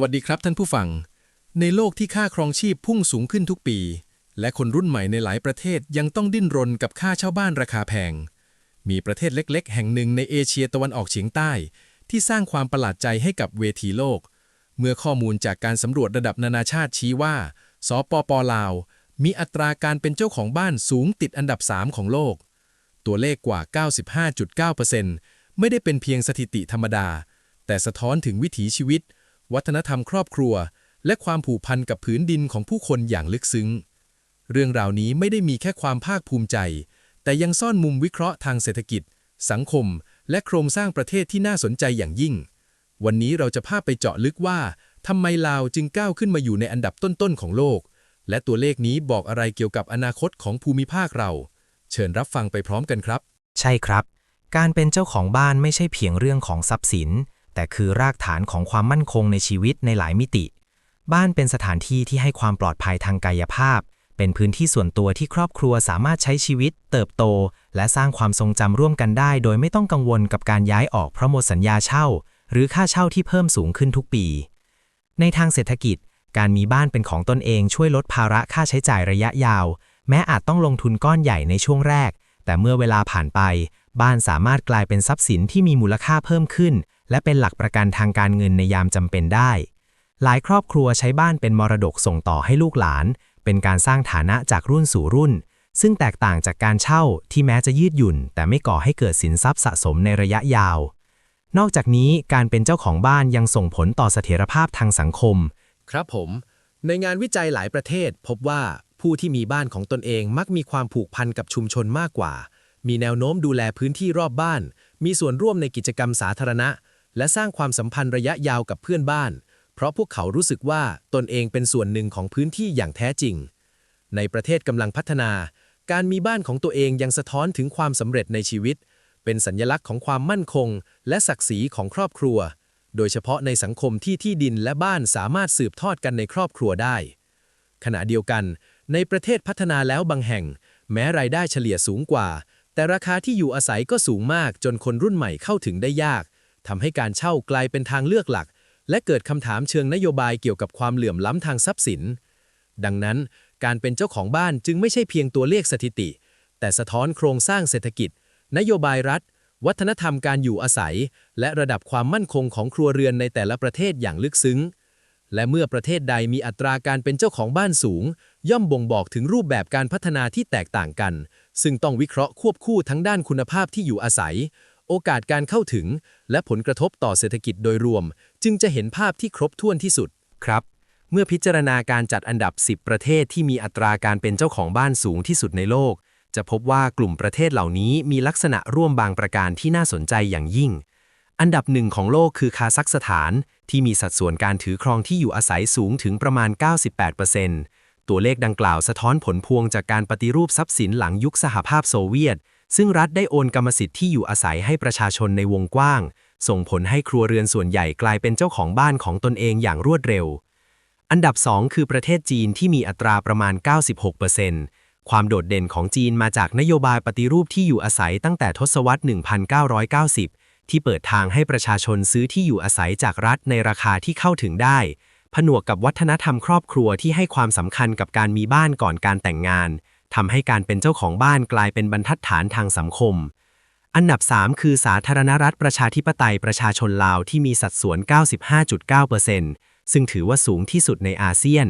วัสดีครับท่านผู้ฟัง ในโลกที่ค่าครองชีพพุ่งสูงขึ้นทุกปี และคนรุ่นใหม่ในหลายประเทศยังต้องดิ้นรนกับค่าเช่าบ้านราคาแพง มีประเทศเล็ก ๆ แห่งหนึ่งในเอเชียตะวันออกเฉียงใต้ ที่สร้างความประหลาดใจให้กับเวทีโลก เมื่อข้อมูลจากการสำรวจระดับนานาชาติชี้ว่า สปปลาว มีอัตราการเป็นเจ้าของบ้านสูงติดอันดับ 3 ของโลก ตัวเลขกว่า 95.9%ไม่ได้เป็นเพียงสถิติธรรมดา แต่สะท้อนถึงวิถีชีวิต วัฒนธรรมครอบครัว และความผูกพันกับผืนดินของผู้คนอย่างลึกซึ้ง เรื่องราวนี้ไม่ได้มีแค่ความภาคภูมิใจ แต่ยังซ่อนมุมวิเคราะห์ทางเศรษฐกิจ สังคม และโครงสร้างประเทศที่น่าสนใจอย่างยิ่ง วันนี้เราจะพาไปเจาะลึกว่าทำไมลาวจึงก้าวขึ้นมาอยู่ในอันดับต้นๆของโลก และตัวเลขนี้บอกอะไรเกี่ยวกับอนาคตของภูมิภาคเรา เชิญรับฟังไปพร้อมกันครับ ใช่ครับ การเป็นเจ้าของบ้านไม่ใช่เพียงเรื่องของทรัพย์สิน แต่คือรากฐานของความมั่นคงในชีวิตในหลายมิติ บ้านเป็นสถานที่ที่ให้ความปลอดภัยทางกายภาพ เป็นพื้นที่ส่วนตัวที่ครอบครัวสามารถใช้ชีวิต เติบโต และสร้างความทรงจำร่วมกันได้ โดยไม่ต้องกังวลกับการย้ายออกเพราะหมดสัญญาเช่า หรือค่าเช่าที่เพิ่มสูงขึ้นทุกปี ในทางเศรษฐกิจ การมีบ้านเป็นของตนเองช่วยลดภาระค่าใช้จ่ายระยะยาว แม้อาจต้องลงทุนก้อนใหญ่ในช่วงแรก แต่เมื่อเวลาผ่านไป บ้านสามารถกลายเป็นทรัพย์สินที่มีมูลค่าเพิ่มขึ้น และเป็นหลักประกันทางการเงินในยามจำเป็นได้ หลายครอบครัวใช้บ้านเป็นมรดกส่งต่อให้ลูกหลาน เป็นการสร้างฐานะจากรุ่นสู่รุ่น ซึ่งแตกต่างจากการเช่าที่แม้จะยืดหยุ่น แต่ไม่ก่อให้เกิดสินทรัพย์สะสมในระยะยาว นอกจากนี้การเป็นเจ้าของบ้านยังส่งผลต่อเสถียรภาพทางสังคม ครับผม ในงานวิจัยหลายประเทศ พบว่าผู้ที่มีบ้านของตนเองมักมีความผูกพันกับชุมชนมากกว่า มีแนวโน้มดูแลพื้นที่รอบบ้าน มีส่วนร่วมในกิจกรรมสาธารณะ และสร้างความสัมพันธ์ระยะยาวกับเพื่อนบ้าน เพราะพวกเขารู้สึกว่าตนเองเป็นส่วนหนึ่งของพื้นที่อย่างแท้จริง ในประเทศกำลังพัฒนา การมีบ้านของตัวเองยังสะท้อนถึงความสำเร็จในชีวิต เป็นสัญลักษณ์ของความมั่นคง และศักดิ์ศรีของครอบครัว โดยเฉพาะในสังคมที่ที่ดินและบ้านสามารถสืบทอดกันในครอบครัวได้ ขณะเดียวกัน ในประเทศพัฒนาแล้วบางแห่ง แม้รายได้เฉลี่ยสูงกว่า แต่ราคาที่อยู่อาศัยก็สูงมากจนคนรุ่นใหม่เข้าถึงได้ยาก ทำให้การเช่ากลายเป็นทางเลือกหลัก และเกิดคำถามเชิงนโยบายเกี่ยวกับความเหลื่อมล้ำทางทรัพย์สิน ดังนั้นการเป็นเจ้าของบ้านจึงไม่ใช่เพียงตัวเลขสถิติ แต่สะท้อนโครงสร้างเศรษฐกิจ นโยบายรัฐ วัฒนธรรมการอยู่อาศัย และระดับความมั่นคงของครัวเรือนในแต่ละประเทศอย่างลึกซึ้ง และเมื่อประเทศใดมีอัตราการเป็นเจ้าของบ้านสูง ย่อมบ่งบอกถึงรูปแบบการพัฒนาที่แตกต่างกัน ซึ่งต้องวิเคราะห์ควบคู่ทั้งด้านคุณภาพที่อยู่อาศัย โอกาสการเข้าถึง และผลกระทบต่อเศรษฐกิจโดยรวม จึงจะเห็นภาพที่ครบถ้วนที่สุดครับ เมื่อพิจารณาการจัดอันดับ 10 ประเทศที่มีอัตราการเป็นเจ้าของบ้านสูงที่สุดในโลก จะพบว่ากลุ่มประเทศเหล่านี้มีลักษณะร่วมบางประการที่น่าสนใจอย่างยิ่ง อันดับหนึ่งของโลกคือคาซัคสถาน ที่มีสัดส่วนการถือครองที่อยู่อาศัยสูงถึงประมาณ 98%ตัวเลขดังกล่าวสะท้อนผลพวงจากการปฏิรูปทรัพย์สินหลังยุคสหภาพโซเวียต ซึ่งรัฐได้โอนกรรมสิทธิ์ที่อยู่อาศัยให้ประชาชนในวงกว้าง ส่งผลให้ครัวเรือนส่วนใหญ่กลายเป็นเจ้าของบ้านของตนเองอย่างรวดเร็ว อันดับ 2 คือประเทศจีนที่มีอัตราประมาณ 96%ความโดดเด่นของจีนมาจากนโยบายปฏิรูปที่อยู่อาศัยตั้งแต่ทศวรรษ 1990 ที่เปิดทางให้ประชาชนซื้อที่อยู่อาศัยจากรัฐในราคาที่เข้าถึงได้ ผนวกกับวัฒนธรรมครอบครัวที่ให้ความสำคัญกับการมีบ้านก่อนการแต่งงาน ทำให้การเป็นเจ้าของบ้านกลายเป็นบรรทัดฐานทางสังคม อันดับ 3 คือสาธารณรัฐประชาธิปไตยประชาชนลาวที่มีสัดส่วน 95.9%ซึ่งถือว่าสูงที่สุดในอาเซียน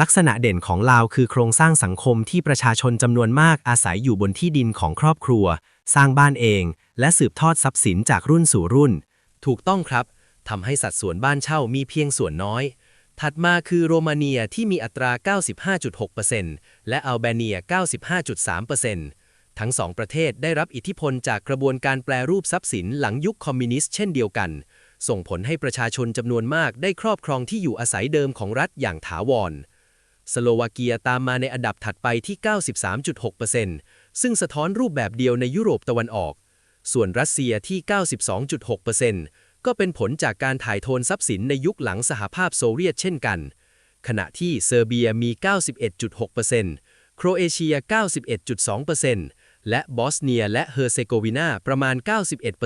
ลักษณะเด่นของลาวคือโครงสร้างสังคมที่ประชาชนจำนวนมากอาศัยอยู่บนที่ดินของครอบครัว สร้างบ้านเอง และสืบทอดทรัพย์สินจากรุ่นสู่รุ่น ถูกต้องครับทำให้สัดส่วนบ้านเช่ามีเพียงส่วนน้อย ถัดมาคือโรมาเนียที่มีอัตรา 95.6%และอัลเบเนีย 95.3%ทั้งสองประเทศได้รับอิทธิพลจากกระบวนการแปลรูปทรัพย์สินหลังยุคคอมมิวนิสต์เช่นเดียวกัน ส่งผลให้ประชาชนจำนวนมากได้ครอบครองที่อยู่อาศัยเดิมของรัฐอย่างถาวร สโลวาเกียตามมาในอันดับถัดไปที่ 93.6%ซึ่งสะท้อนรูปแบบเดียวในยุโรปตะวันออก ส่วนรัสเซียที่ 92.6% ก็เป็นผลจากการถ่ายโทนทรัพย์สินในยุคหลังสหภาพโซเวียตเช่นกัน ขณะที่เซอร์เบียมี 91.6%โครเอเชีย 91.2%และบอสเนียและเฮอร์เซโกวีนาประมาณ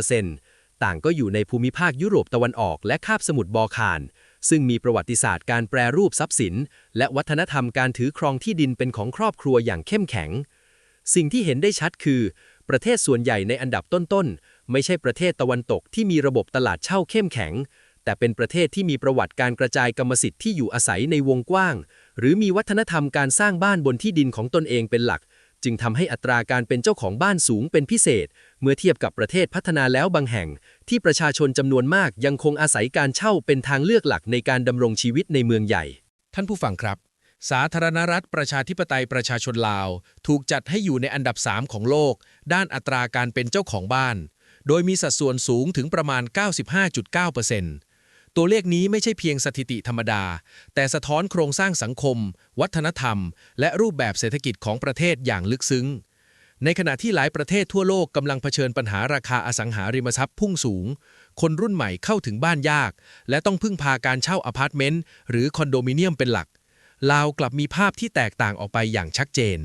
91%ต่างก็อยู่ในภูมิภาคยุโรปตะวันออกและคาบสมุทรบอลข่าน ซึ่งมีประวัติศาสตร์การแปรรูปทรัพย์สิน และวัฒนธรรมการถือครองที่ดินเป็นของครอบครัวอย่างเข้มแข็ง สิ่งที่เห็นได้ชัดคือ ประเทศส่วนใหญ่ในอันดับต้นๆ ไม่ใช่ประเทศตะวันตกที่มีระบบตลาดเช่าเข้มแข็ง แต่เป็นประเทศที่มีประวัติการกระจายกรรมสิทธิ์ที่อยู่อาศัยในวงกว้าง หรือมีวัฒนธรรมการสร้างบ้านบนที่ดินของตนเองเป็นหลัก จึงทำให้อัตราการเป็นเจ้าของบ้านสูงเป็นพิเศษ เมื่อเทียบกับประเทศพัฒนาแล้วบางแห่ง ที่ประชาชนจำนวนมากยังคงอาศัยการเช่าเป็นทางเลือกหลักในการดำรงชีวิตในเมืองใหญ่ ท่านผู้ฟังครับสาธารณรัฐประชาธิปไตยประชาชนลาว ถูกจัดให้อยู่ในอันดับ 3 ของโลก ด้านอัตราการเป็นเจ้าของบ้าน โดยมีสัดส่วนสูงถึงประมาณ 95.9%ตัวเลขนี้ไม่ใช่เพียงสถิติธรรมดา แต่สะท้อนโครงสร้างสังคม วัฒนธรรม และรูปแบบเศรษฐกิจของประเทศอย่างลึกซึ้ง ในขณะที่หลายประเทศทั่วโลกกำลังเผชิญปัญหาราคาอสังหาริมทรัพย์พุ่งสูง คนรุ่นใหม่เข้าถึงบ้านยาก และต้องพึ่งพาการเช่าอพาร์ตเมนต์หรือคอนโดมิเนียมเป็นหลักลาวกลับมีภาพที่แตกต่างออกไปอย่างชัดเจน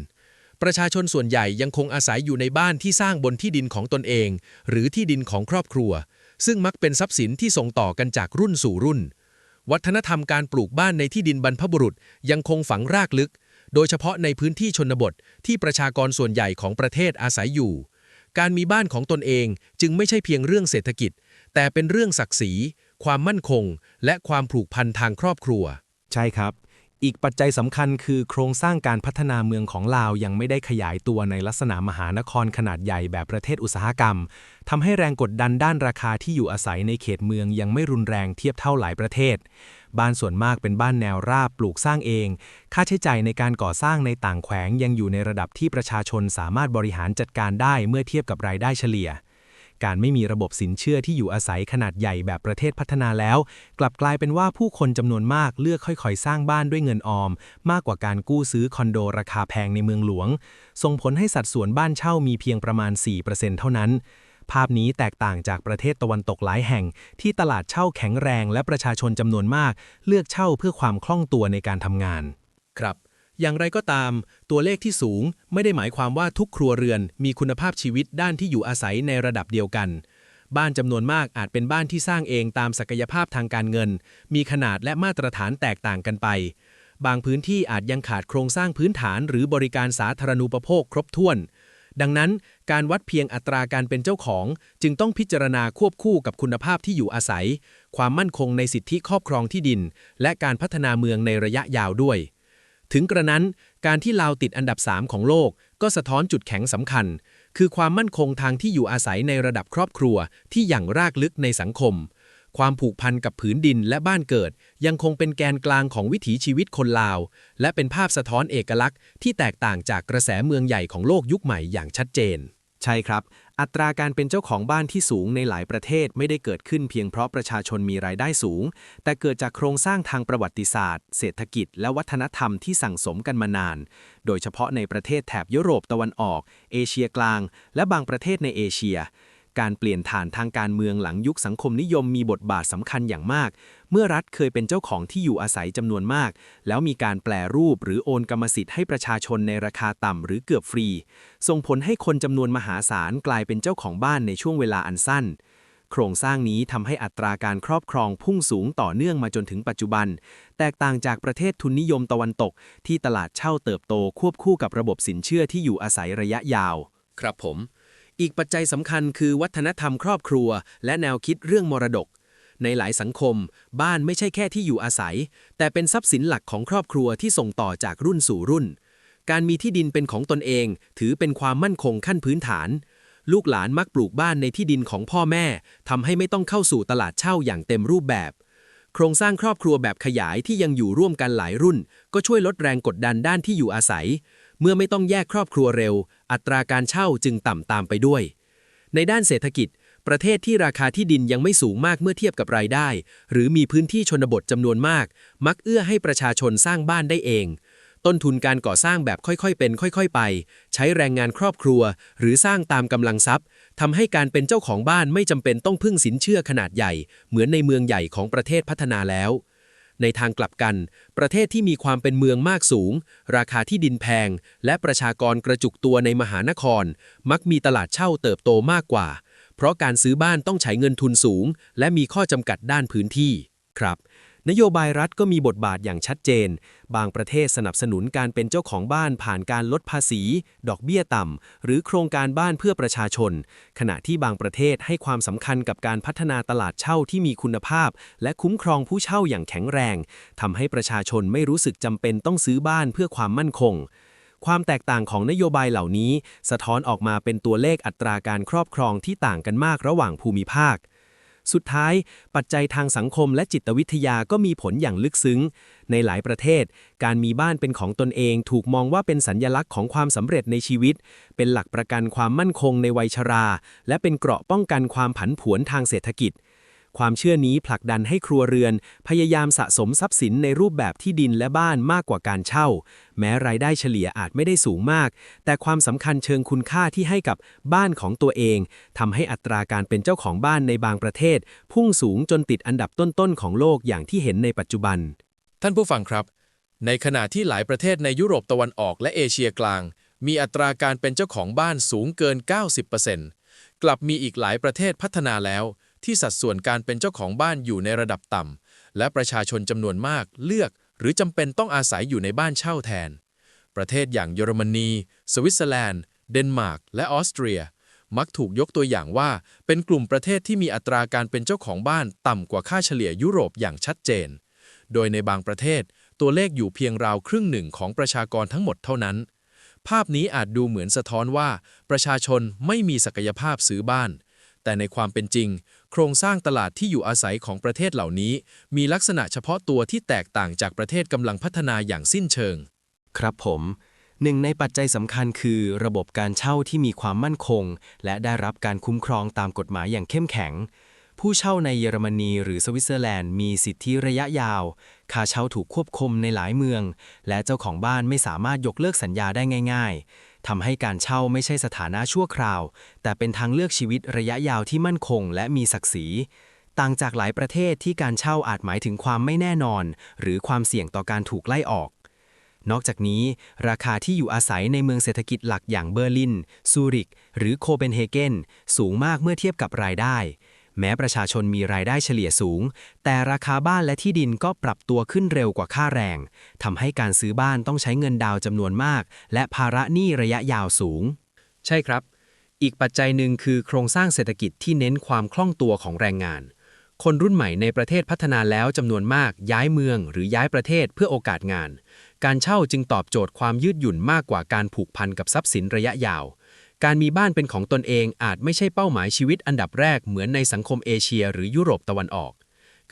ประชาชนส่วนใหญ่ยังคงอาศัยอยู่ในบ้านที่สร้างบนที่ดินของตนเอง หรือที่ดินของครอบครัว ซึ่งมักเป็นทรัพย์สินที่ส่งต่อกันจากรุ่นสู่รุ่น วัฒนธรรมการปลูกบ้านในที่ดินบรรพบุรุษยังคงฝังรากลึก โดยเฉพาะในพื้นที่ชนบทที่ประชากรส่วนใหญ่ของประเทศอาศัยอยู่ การมีบ้านของตนเองจึงไม่ใช่เพียงเรื่องเศรษฐกิจ แต่เป็นเรื่องศักดิ์ศรี ความมั่นคง และความผูกพันทางครอบครัว ใช่ครับ อีกปัจจัยสำคัญคือโครงสร้างการพัฒนาเมืองของลาวยังไม่ได้ขยายตัวในลักษณะมหานครขนาดใหญ่แบบประเทศอุตสาหกรรมทำให้แรงกดดันด้านราคาที่อยู่อาศัยในเขตเมืองยังไม่รุนแรงเทียบเท่าหลายประเทศ บ้านส่วนมากเป็นบ้านแนวราบปลูกสร้างเอง ค่าใช้จ่ายในการก่อสร้างในต่างแขวงยังอยู่ในระดับที่ประชาชนสามารถบริหารจัดการได้เมื่อเทียบกับรายได้เฉลี่ย การไม่มีระบบสินเชื่อที่อยู่อาศัยขนาดใหญ่แบบประเทศพัฒนาแล้ว กลับกลายเป็นว่าผู้คนจำนวนมากเลือกค่อยๆ สร้างบ้านด้วยเงินออม มากกว่าการกู้ซื้อคอนโดราคาแพงในเมืองหลวง ส่งผลให้สัดส่วนบ้านเช่ามีเพียงประมาณ 4%เท่านั้นภาพนี้แตกต่างจากประเทศตะวันตกหลายแห่ง ที่ตลาดเช่าแข็งแรงและประชาชนจำนวนมาก เลือกเช่าเพื่อความคล่องตัวในการทำงาน ครับ อย่างไรก็ตาม ตัวเลขที่สูงไม่ได้หมายความว่าทุกครัวเรือนมีคุณภาพชีวิตด้านที่อยู่อาศัยในระดับเดียวกัน บ้านจำนวนมากอาจเป็นบ้านที่สร้างเองตามศักยภาพทางการเงิน มีขนาดและมาตรฐานแตกต่างกันไป บางพื้นที่อาจยังขาดโครงสร้างพื้นฐานหรือบริการสาธารณูปโภคครบถ้วน ดังนั้นการวัดเพียงอัตราการเป็นเจ้าของ จึงต้องพิจารณาควบคู่กับคุณภาพที่อยู่อาศัย ความมั่นคงในสิทธิครอบครองที่ดิน และการพัฒนาเมืองในระยะยาวด้วย ถึงกระนั้นการที่ลาวติดอันดับ 3 ของโลก ก็สะท้อนจุดแข็งสำคัญ คือความมั่นคงทางที่อยู่อาศัยในระดับครอบครัวที่อย่างรากลึกในสังคม ความผูกพันกับผืนดินและบ้านเกิด ยังคงเป็นแกนกลางของวิถีชีวิตคนลาว และเป็นภาพสะท้อนเอกลักษณ์ที่แตกต่างจากกระแสเมืองใหญ่ของโลกยุคใหม่อย่างชัดเจน ใช่ครับ อัตราการเป็นเจ้าของบ้านที่สูงในหลายประเทศไม่ได้เกิดขึ้นเพียงเพราะประชาชนมีรายได้สูง แต่เกิดจากโครงสร้างทางประวัติศาสตร์ เศรษฐกิจ และวัฒนธรรมที่สั่งสมกันมานาน โดยเฉพาะในประเทศแถบยุโรปตะวันออก เอเชียกลาง และบางประเทศในเอเชีย การเปลี่ยนฐานทางการเมืองหลังยุคสังคมนิยมมีบทบาทสำคัญอย่างมาก เมื่อรัฐเคยเป็นเจ้าของที่อยู่อาศัยจำนวนมาก แล้วมีการแปลรูปหรือโอนกรรมสิทธิ์ให้ประชาชนในราคาต่ำหรือเกือบฟรี ส่งผลให้คนจำนวนมหาศาลกลายเป็นเจ้าของบ้านในช่วงเวลาอันสั้น โครงสร้างนี้ทำให้อัตราการครอบครองพุ่งสูงต่อเนื่องมาจนถึงปัจจุบัน แตกต่างจากประเทศทุนนิยมตะวันตก ที่ตลาดเช่าเติบโตควบคู่กับระบบสินเชื่อที่อยู่อาศัยระยะยาว ครับผม อีกปัจจัยสำคัญคือวัฒนธรรมครอบครัว และแนวคิดเรื่องมรดก ในหลายสังคม บ้านไม่ใช่แค่ที่อยู่อาศัย แต่เป็นทรัพย์สินหลักของครอบครัวที่ส่งต่อจากรุ่นสู่รุ่น การมีที่ดินเป็นของตนเอง ถือเป็นความมั่นคงขั้นพื้นฐาน ลูกหลานมักปลูกบ้านในที่ดินของพ่อแม่ทำให้ไม่ต้องเข้าสู่ตลาดเช่าอย่างเต็มรูปแบบ โครงสร้างครอบครัวแบบขยายที่ยังอยู่ร่วมกันหลายรุ่น ก็ช่วยลดแรงกดดันด้านที่อยู่อาศัย เมื่อไม่ต้องแยกครอบครัวเร็ว อัตราการเช่าจึงต่ำตามไปด้วย ในด้านเศรษฐกิจ ประเทศที่ราคาที่ดินยังไม่สูงมากเมื่อเทียบกับรายได้ หรือมีพื้นที่ชนบทจำนวนมาก มักเอื้อให้ประชาชนสร้างบ้านได้เอง ต้นทุนการก่อสร้างแบบค่อยๆ เป็นค่อยๆ ไป ใช้แรงงานครอบครัว หรือสร้างตามกำลังทรัพย์ทำให้การเป็นเจ้าของบ้านไม่จำเป็นต้องพึ่งสินเชื่อขนาดใหญ่ เหมือนในเมืองใหญ่ของประเทศพัฒนาแล้ว ในทางกลับกัน ประเทศที่มีความเป็นเมืองมากสูง ราคาที่ดินแพง และประชากรกระจุกตัวในมหานคร มักมีตลาดเช่าเติบโตมากกว่า เพราะการซื้อบ้านต้องใช้เงินทุนสูง และมีข้อจำกัดด้านพื้นที่ ครับ นโยบายรัฐก็มีบทบาทอย่างชัดเจน บางประเทศสนับสนุนการเป็นเจ้าของบ้านผ่านการลดภาษี ดอกเบี้ยต่ำ หรือโครงการบ้านเพื่อประชาชน ขณะที่บางประเทศให้ความสำคัญกับการพัฒนาตลาดเช่าที่มีคุณภาพ และคุ้มครองผู้เช่าอย่างแข็งแรงทำให้ประชาชนไม่รู้สึกจำเป็นต้องซื้อบ้านเพื่อความมั่นคงความแตกต่างของนโยบายเหล่านี้ สะท้อนออกมาเป็นตัวเลขอัตราการครอบครองที่ต่างกันมากระหว่างภูมิภาค สุดท้าย ปัจจัยทางสังคมและจิตวิทยาก็มีผลอย่างลึกซึ้ง ในหลายประเทศ การมีบ้านเป็นของตนเอง ถูกมองว่าเป็นสัญญลักษณ์ของความสำเร็จในชีวิต เป็นหลักประกันความมั่นคงในวัยชรา และเป็นเกราะป้องกันความผันผวนทางเศรษฐกิจ ความเชื่อนี้ผลักดันให้ครัวเรือน พยายามสะสมทรัพย์สินในรูปแบบที่ดินและบ้านมากกว่าการเช่า แม้รายได้เฉลี่ยอาจไม่ได้สูงมาก แต่ความสำคัญเชิงคุณค่าที่ให้กับบ้านของตัวเองทำให้อัตราการเป็นเจ้าของบ้านในบางประเทศ พุ่งสูงจนติดอันดับต้นๆของโลกอย่างที่เห็นในปัจจุบัน ท่านผู้ฟังครับ ในขณะที่หลายประเทศในยุโรปตะวันออกและเอเชียกลาง มีอัตราการเป็นเจ้าของบ้านสูงเกิน 90%กลับมีอีกหลายประเทศพัฒนาแล้ว ที่สัดส่วนการเป็นเจ้าของบ้านอยู่ในระดับต่ำ และประชาชนจำนวนมากเลือก หรือจำเป็นต้องอาศัยอยู่ในบ้านเช่าแทน ประเทศอย่างเยอรมนี สวิตเซอร์แลนด์ เดนมาร์ก และออสเตรีย มักถูกยกตัวอย่างว่า เป็นกลุ่มประเทศที่มีอัตราการเป็นเจ้าของบ้านต่ำกว่าค่าเฉลี่ยยุโรปอย่างชัดเจน โดยในบางประเทศ ตัวเลขอยู่เพียงราวครึ่งหนึ่งของประชากรทั้งหมดเท่านั้นภาพนี้อาจดูเหมือนสะท้อนว่า ประชาชนไม่มีศักยภาพซื้อบ้าน แต่ในความเป็นจริง โครงสร้างตลาดที่อยู่อาศัยของประเทศเหล่านี้ มีลักษณะเฉพาะตัวที่แตกต่างจากประเทศกำลังพัฒนาอย่างสิ้นเชิง ครับผมหนึ่งในปัจจัยสำคัญคือระบบการเช่าที่มีความมั่นคง และได้รับการคุ้มครองตามกฎหมายอย่างเข้มแข็ง ผู้เช่าในเยอรมนีหรือสวิตเซอร์แลนด์มีสิทธิระยะยาว ค่าเช่าถูกควบคุมในหลายเมือง และเจ้าของบ้านไม่สามารถยกเลิกสัญญาได้ง่าย ๆ ทำให้การเช่าไม่ใช่สถานะชั่วคราว แต่เป็นทางเลือกชีวิตระยะยาวที่มั่นคง และมีศักดิ์ศรี ต่างจากหลายประเทศที่การเช่าอาจหมายถึงความไม่แน่นอน หรือความเสี่ยงต่อการถูกไล่ออก นอกจากนี้ ราคาที่อยู่อาศัยในเมืองเศรษฐกิจหลักอย่างเบอร์ลิน ซูริก หรือโคเปนเฮเกนสูงมากเมื่อเทียบกับรายได้ แม้ประชาชนมีรายได้เฉลี่ยสูง แต่ราคาบ้านและที่ดินก็ปรับตัวขึ้นเร็วกว่าค่าแรง ทำให้การซื้อบ้านต้องใช้เงินดาวน์จำนวนมาก และภาระหนี้ระยะยาวสูง ใช่ครับ อีกปัจจัยหนึ่งคือโครงสร้างเศรษฐกิจที่เน้นความคล่องตัวของแรงงาน คนรุ่นใหม่ในประเทศพัฒนาแล้วจำนวนมาก ย้ายเมือง หรือย้ายประเทศเพื่อโอกาสงาน การเช่าจึงตอบโจทย์ความยืดหยุ่นมากกว่าการผูกพันกับทรัพย์สินระยะยาว การมีบ้านเป็นของตนเองอาจไม่ใช่เป้าหมายชีวิตอันดับแรกเหมือนในสังคมเอเชียหรือยุโรปตะวันออก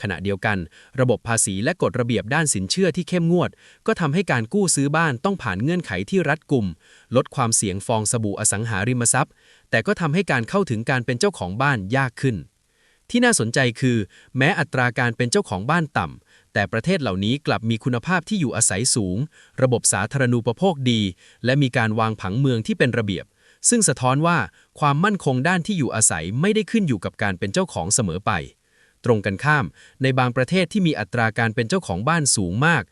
ขณะเดียวกัน ระบบภาษีและกฎระเบียบด้านสินเชื่อที่เข้มงวด ก็ทำให้การกู้ซื้อบ้านต้องผ่านเงื่อนไขที่รัดกุม ลดความเสี่ยงฟองสบู่อสังหาริมทรัพย์ แต่ก็ทำให้การเข้าถึงการเป็นเจ้าของบ้านยากขึ้น ที่น่าสนใจคือ แม้อัตราการเป็นเจ้าของบ้านต่ำแต่ประเทศเหล่านี้กลับมีคุณภาพที่อยู่อาศัยสูง ระบบสาธารณูปโภคดี และมีการวางผังเมืองที่เป็นระเบียบ ซึ่งสะท้อนว่าความมั่นคงด้านที่อยู่อาศัยไม่ได้ขึ้นอยู่กับการเป็นเจ้าของเสมอไป ตรงกันข้าม ในบางประเทศที่มีอัตราการเป็นเจ้าของบ้านสูงมาก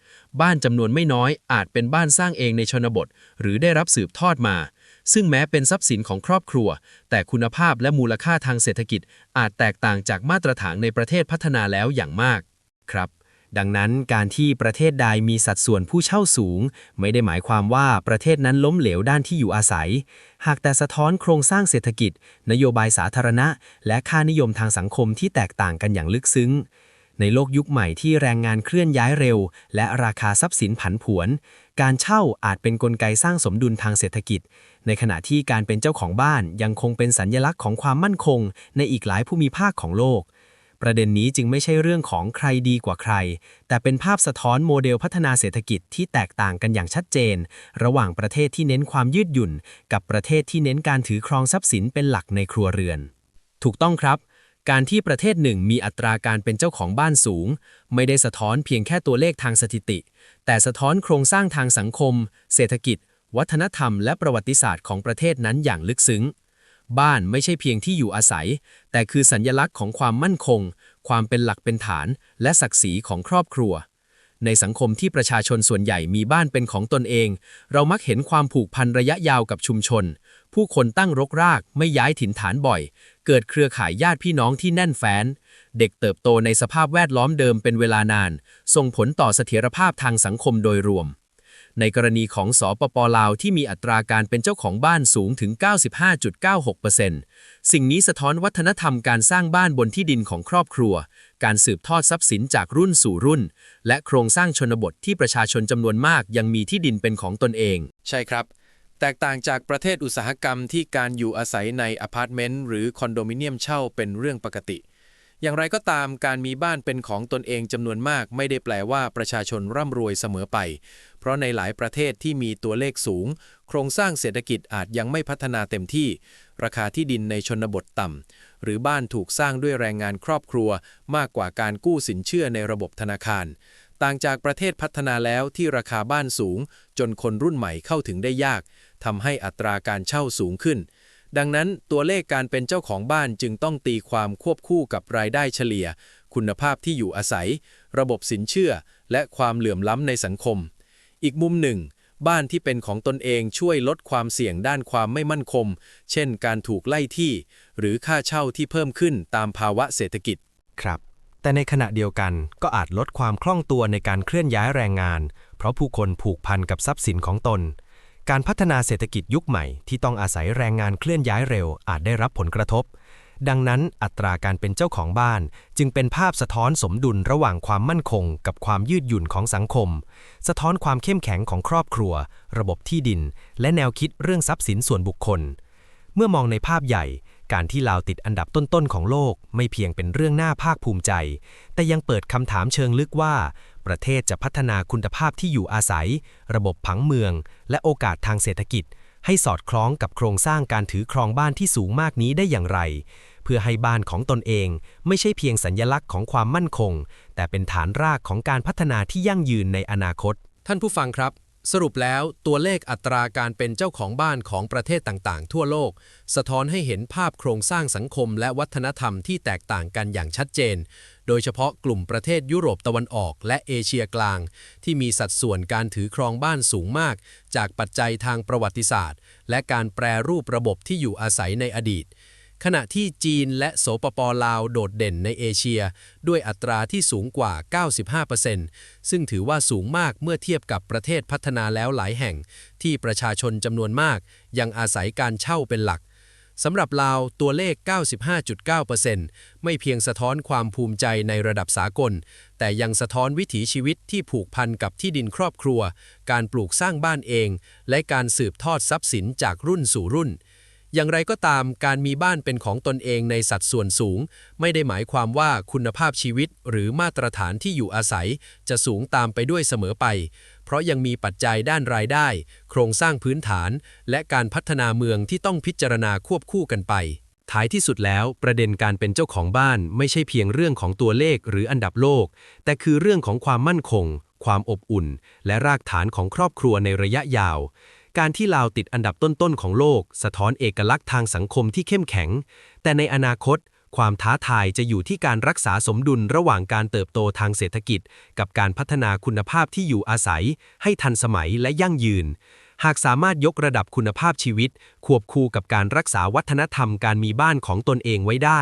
บ้านจำนวนไม่น้อยอาจเป็นบ้านสร้างเองในชนบท หรือได้รับสืบทอดมา ซึ่งแม้เป็นทรัพย์สินของครอบครัว แต่คุณภาพและมูลค่าทางเศรษฐกิจอาจแตกต่างจากมาตรฐานในประเทศพัฒนาแล้วอย่างมาก ครับ ดังนั้นการที่ประเทศใดมีสัดส่วนผู้เช่าสูง ไม่ได้หมายความว่าประเทศนั้นล้มเหลวด้านที่อยู่อาศัย หากแต่สะท้อนโครงสร้างเศรษฐกิจ นโยบายสาธารณะ และค่านิยมทางสังคมที่แตกต่างกันอย่างลึกซึ้ง ในโลกยุคใหม่ที่แรงงานเคลื่อนย้ายเร็ว และราคาทรัพย์สินผันผวน การเช่าอาจเป็นนกลไกสร้างสมดุลทางเศรษฐกิจ ในขณะที่การเป็นเจ้าของบ้านยังคงเป็นสัญญลักษณ์ของความมั่นคง ในอีกหลายภูมิภาคของโลก ประเด็นนี้จึงไม่ใช่เรื่องของใครดีกว่าใคร แต่เป็นภาพสะท้อนโมเดลพัฒนาเศรษฐกิจที่แตกต่างกันอย่างชัดเจน ระหว่างประเทศที่เน้นความยืดหยุ่น กับประเทศที่เน้นการถือครองทรัพย์สินเป็นหลักในครัวเรือน ถูกต้องครับ การที่ประเทศหนึ่งมีอัตราการเป็นเจ้าของบ้านสูง ไม่ได้สะท้อนเพียงแค่ตัวเลขทางสถิติ แต่สะท้อนโครงสร้างทางสังคม เศรษฐกิจ วัฒนธรรม และประวัติศาสตร์ของประเทศนั้นอย่างลึกซึ้ง บ้านไม่ใช่เพียงที่อยู่อาศัย แต่คือสัญญลักษณ์ของความมั่นคง ความเป็นหลักเป็นฐาน และศักดิ์ศรีของครอบครัว ในสังคมที่ประชาชนส่วนใหญ่มีบ้านเป็นของตนเอง เรามักเห็นความผูกพันระยะยาวกับชุมชน ผู้คนตั้งรกรากไม่ย้ายถิ่นฐานบ่อย เกิดเครือข่ายญาติพี่น้องที่แน่นแฟ้น เด็กเติบโตในสภาพแวดล้อมเดิมเป็นเวลานาน ส่งผลต่อเสถียรภาพทางสังคมโดยรวม ในกรณีของสปปลาวที่มีอัตราการเป็นเจ้าของบ้านสูงถึง 95.96%สิ่งนี้สะท้อนวัฒนธรรมการสร้างบ้านบนที่ดินของครอบครัว การสืบทอดทรัพย์สินจากรุ่นสู่รุ่น และโครงสร้างชนบทที่ประชาชนจำนวนมากยังมีที่ดินเป็นของตนเอง ใช่ครับ แตกต่างจากประเทศอุตสาหกรรมที่การอยู่อาศัยในอพาร์ตเมนต์หรือคอนโดมิเนียมเช่าเป็นเรื่องปกติ อย่างไรก็ตามการมีบ้านเป็นของตนเองจำนวนมากไม่ได้แปลว่าประชาชนร่ำรวยเสมอไป เพราะในหลายประเทศที่มีตัวเลขสูง โครงสร้างเศรษฐกิจอาจยังไม่พัฒนาเต็มที่ ราคาที่ดินในชนบทต่ำ หรือบ้านถูกสร้างด้วยแรงงานครอบครัว มากกว่าการกู้สินเชื่อในระบบธนาคาร ต่างจากประเทศพัฒนาแล้วที่ราคาบ้านสูง จนคนรุ่นใหม่เข้าถึงได้ยากทำให้อัตราการเช่าสูงขึ้น ดังนั้นตัวเลขการเป็นเจ้าของบ้านจึงต้องตีความควบคู่กับรายได้เฉลี่ย คุณภาพที่อยู่อาศัย ระบบสินเชื่อ และความเหลื่อมล้ำในสังคม อีกมุมหนึ่ง บ้านที่เป็นของตนเองช่วยลดความเสี่ยงด้านความไม่มั่นคง เช่น การถูกไล่ที่ หรือค่าเช่าที่เพิ่มขึ้นตามภาวะเศรษฐกิจ ครับ แต่ในขณะเดียวกันก็อาจลดความคล่องตัวในการเคลื่อนย้ายแรงงาน เพราะผู้คนผูกพันกับทรัพย์สินของตน การพัฒนาเศรษฐกิจยุคใหม่ที่ต้องอาศัยแรงงานเคลื่อนย้ายเร็วอาจได้รับผลกระทบ ดังนั้นอัตราการเป็นเจ้าของบ้าน จึงเป็นภาพสะท้อนสมดุลระหว่างความมั่นคง กับความยืดหยุ่นของสังคม สะท้อนความเข้มแข็งของครอบครัว ระบบที่ดิน และแนวคิดเรื่องทรัพย์สินส่วนบุคคล เมื่อมองในภาพใหญ่ การที่ลาวติดอันดับต้นๆของโลก ไม่เพียงเป็นเรื่องน่าภาคภูมิใจ แต่ยังเปิดคำถามเชิงลึกว่า ประเทศจะพัฒนาคุณภาพที่อยู่อาศัย ระบบผังเมือง และโอกาสทางเศรษฐกิจ ให้สอดคล้องกับโครงสร้างการถือครองบ้านที่สูงมากนี้ได้อย่างไร เพื่อให้บ้านของตนเอง ไม่ใช่เพียงสัญญลักษณ์ของความมั่นคง แต่เป็นฐานรากของการพัฒนาที่ยั่งยืนในอนาคต ท่านผู้ฟังครับ สรุปแล้วตัวเลขอัตราการเป็นเจ้าของบ้านของประเทศต่างๆ ทั่วโลก สะท้อนให้เห็นภาพโครงสร้างสังคมและวัฒนธรรมที่แตกต่างกันอย่างชัดเจน โดยเฉพาะกลุ่มประเทศยุโรปตะวันออกและเอเชียกลาง ที่มีสัดส่วนการถือครองบ้านสูงมาก จากปัจจัยทางประวัติศาสตร์ และการแปรรูประบบที่อยู่อาศัยในอดีต ขณะที่จีนและโสปปลาวโดดเด่นในเอเชีย ด้วยอัตราที่สูงกว่า 95%ซึ่งถือว่าสูงมากเมื่อเทียบกับประเทศพัฒนาแล้วหลายแห่ง ที่ประชาชนจำนวนมาก ยังอาศัยการเช่าเป็นหลัก สำหรับลาวตัวเลข 95.9%ไม่เพียงสะท้อนความภูมิใจในระดับสากล แต่ยังสะท้อนวิถีชีวิตที่ผูกพันกับที่ดินครอบครัว การปลูกสร้างบ้านเอง และการสืบทอดทรัพย์สินจากรุ่นสู่รุ่น อย่างไรก็ตามการมีบ้านเป็นของตนเองในสัดส่วนสูง ไม่ได้หมายความว่าคุณภาพชีวิตหรือมาตรฐานที่อยู่อาศัย จะสูงตามไปด้วยเสมอไป เพราะยังมีปัจจัยด้านรายได้ โครงสร้างพื้นฐาน และการพัฒนาเมืองที่ต้องพิจารณาควบคู่กันไป ท้ายที่สุดแล้ว ประเด็นการเป็นเจ้าของบ้านไม่ใช่เพียงเรื่องของตัวเลขหรืออันดับโลก แต่คือเรื่องของความมั่นคง ความอบอุ่น และรากฐานของครอบครัวในระยะยาวการที่ลาวติดอันดับต้นๆของโลก สะท้อนเอกลักษณ์ทางสังคมที่เข้มแข็ง แต่ในอนาคต ความท้าทายจะอยู่ที่การรักษาสมดุลระหว่างการเติบโตทางเศรษฐกิจ กับการพัฒนาคุณภาพที่อยู่อาศัย ให้ทันสมัยและยั่งยืน หากสามารถยกระดับคุณภาพชีวิต ควบคู่กับการรักษาวัฒนธรรมการมีบ้านของตนเองไว้ได้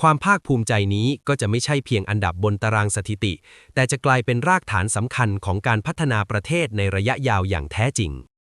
ความภาคภูมิใจนี้ก็จะไม่ใช่เพียงอันดับบนตารางสถิติ แต่จะกลายเป็นรากฐานสำคัญของการพัฒนาประเทศในระยะยาวอย่างแท้จริง